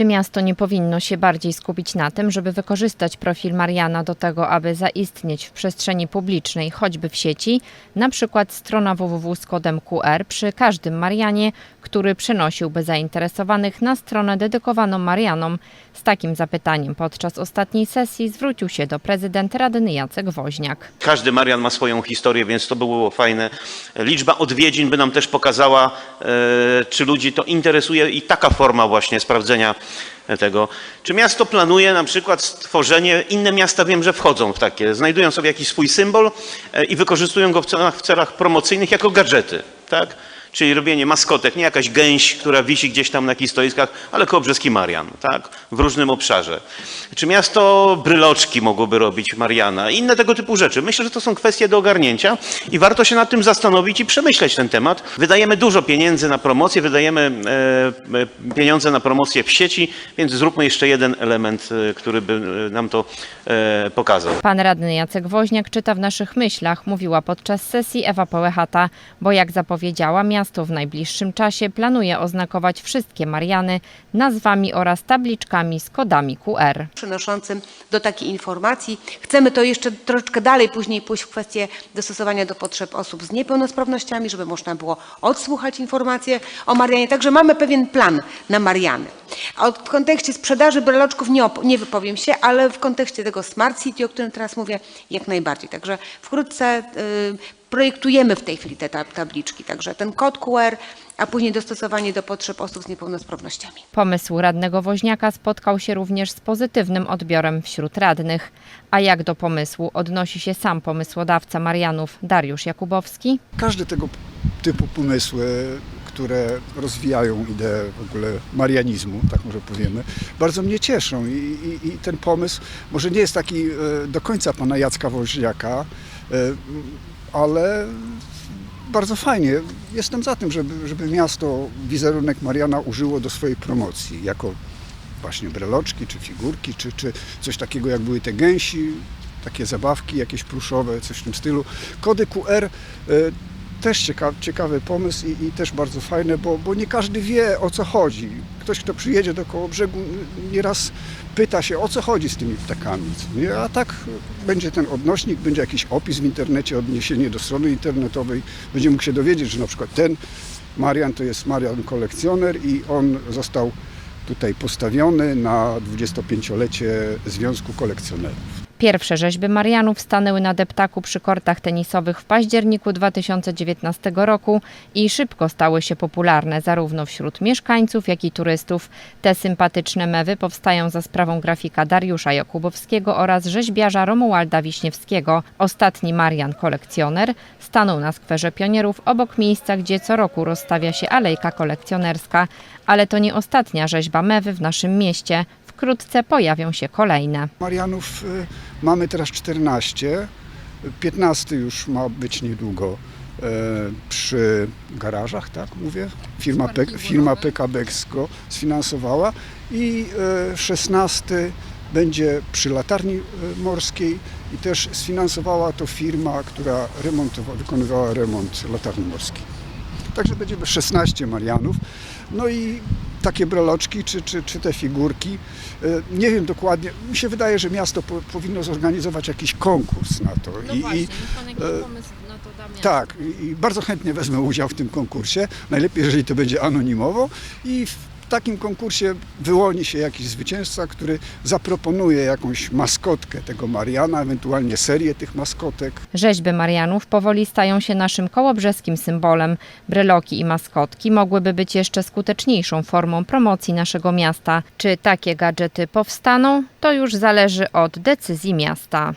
Czy miasto nie powinno się bardziej skupić na tym, żeby wykorzystać profil Mariana do tego, aby zaistnieć w przestrzeni publicznej, choćby w sieci, na przykład strona www z kodem QR przy każdym Marianie, który przenosiłby zainteresowanych na stronę dedykowaną Marianom? Z takim zapytaniem podczas ostatniej sesji zwrócił się do prezydent radny Jacek Woźniak. Każdy Marian ma swoją historię, więc to by było fajne. Liczba odwiedzin by nam też pokazała, e, czy ludzi to interesuje i taka forma właśnie sprawdzenia tego. Czy miasto planuje na przykład stworzenie, inne miasta wiem, że wchodzą w takie, znajdują sobie jakiś swój symbol e, i wykorzystują go w celach, w celach promocyjnych jako gadżety, tak? Czyli robienie maskotek, nie jakaś gęś, która wisi gdzieś tam na jakichś stoiskach, ale kołobrzeski Marian, tak? W różnym obszarze. Czy miasto bryloczki mogłoby robić Mariana? Inne tego typu rzeczy. Myślę, że to są kwestie do ogarnięcia i warto się nad tym zastanowić i przemyśleć ten temat. Wydajemy dużo pieniędzy na promocję, wydajemy e, e, pieniądze na promocję w sieci, więc zróbmy jeszcze jeden element, e, który by nam to pokazał. Pan radny Jacek Woźniak czyta w naszych myślach, mówiła podczas sesji Ewa Połechata, bo jak zapowiedziała, miasto w najbliższym czasie planuje oznakować wszystkie Mariany nazwami oraz tabliczkami z kodami QR. przynoszącym do takiej informacji. Chcemy to jeszcze troszeczkę dalej później pójść w kwestię dostosowania do potrzeb osób z niepełnosprawnościami, żeby można było odsłuchać informacje o Marianie. Także mamy pewien plan na Mariany. A w kontekście sprzedaży breloczków nie, nie wypowiem się, ale w kontekście tego Smart City, o którym teraz mówię, jak najbardziej. Także wkrótce y, projektujemy w tej chwili te tab- tabliczki. Także ten kod QR, a później dostosowanie do potrzeb osób z niepełnosprawnościami. Pomysł radnego Woźniaka spotkał się również z pozytywnym odbiorem wśród radnych. A jak do pomysłu odnosi się sam pomysłodawca Marianów Dariusz Jakubowski? każde tego typu pomysły, które rozwijają ideę w ogóle marianizmu, tak może powiemy, bardzo mnie cieszą i, i, i ten pomysł może nie jest taki e, do końca pana Jacka Woźniaka, e, ale bardzo fajnie. Jestem za tym, żeby, żeby miasto wizerunek Mariana użyło do swojej promocji, jako właśnie breloczki, czy figurki, czy, czy coś takiego jak były te gęsi, takie zabawki jakieś pluszowe, coś w tym stylu. Kody QR e, też ciekawy, ciekawy pomysł i, i też bardzo fajne, bo, bo nie każdy wie o co chodzi. Ktoś, kto przyjedzie do koło brzegu, nieraz pyta się o co chodzi z tymi ptakami. A tak będzie ten odnośnik, będzie jakiś opis w internecie, odniesienie do strony internetowej, będzie mógł się dowiedzieć, że na przykład ten Marian to jest Marian kolekcjoner i on został tutaj postawiony na 25-lecie Związku Kolekcjonerów. Pierwsze rzeźby Marianów stanęły na deptaku przy kortach tenisowych w październiku 2019 roku i szybko stały się popularne zarówno wśród mieszkańców, jak i turystów. Te sympatyczne mewy powstają za sprawą grafika Dariusza Jakubowskiego oraz rzeźbiarza Romualda Wiśniewskiego. Ostatni Marian kolekcjoner stanął na skwerze pionierów obok miejsca, gdzie co roku rozstawia się alejka kolekcjonerska. Ale to nie ostatnia rzeźba mewy w naszym mieście. Wkrótce pojawią się kolejne. Marianów y, mamy teraz 14, 15 już ma być niedługo e, przy garażach, tak mówię? Firma, P, firma PKB go sfinansowała i e, 16 będzie przy latarni morskiej i też sfinansowała to firma, która remontowała, wykonywała remont latarni morskiej. Także będziemy 16 Marianów. No i takie breloczki, czy, czy, czy te figurki. e, Nie wiem dokładnie, mi się wydaje, że miasto po, powinno zorganizować jakiś konkurs na to. I, i, e, tak, i bardzo chętnie wezmę udział w tym konkursie. Najlepiej, jeżeli to będzie anonimowo i takim konkursie wyłoni się jakiś zwycięzca, który zaproponuje jakąś maskotkę tego Mariana, ewentualnie serię tych maskotek. Rzeźby Marianów powoli stają się naszym kołobrzeskim symbolem. Bryloki i maskotki mogłyby być jeszcze skuteczniejszą formą promocji naszego miasta. Czy takie gadżety powstaną, to już zależy od decyzji miasta.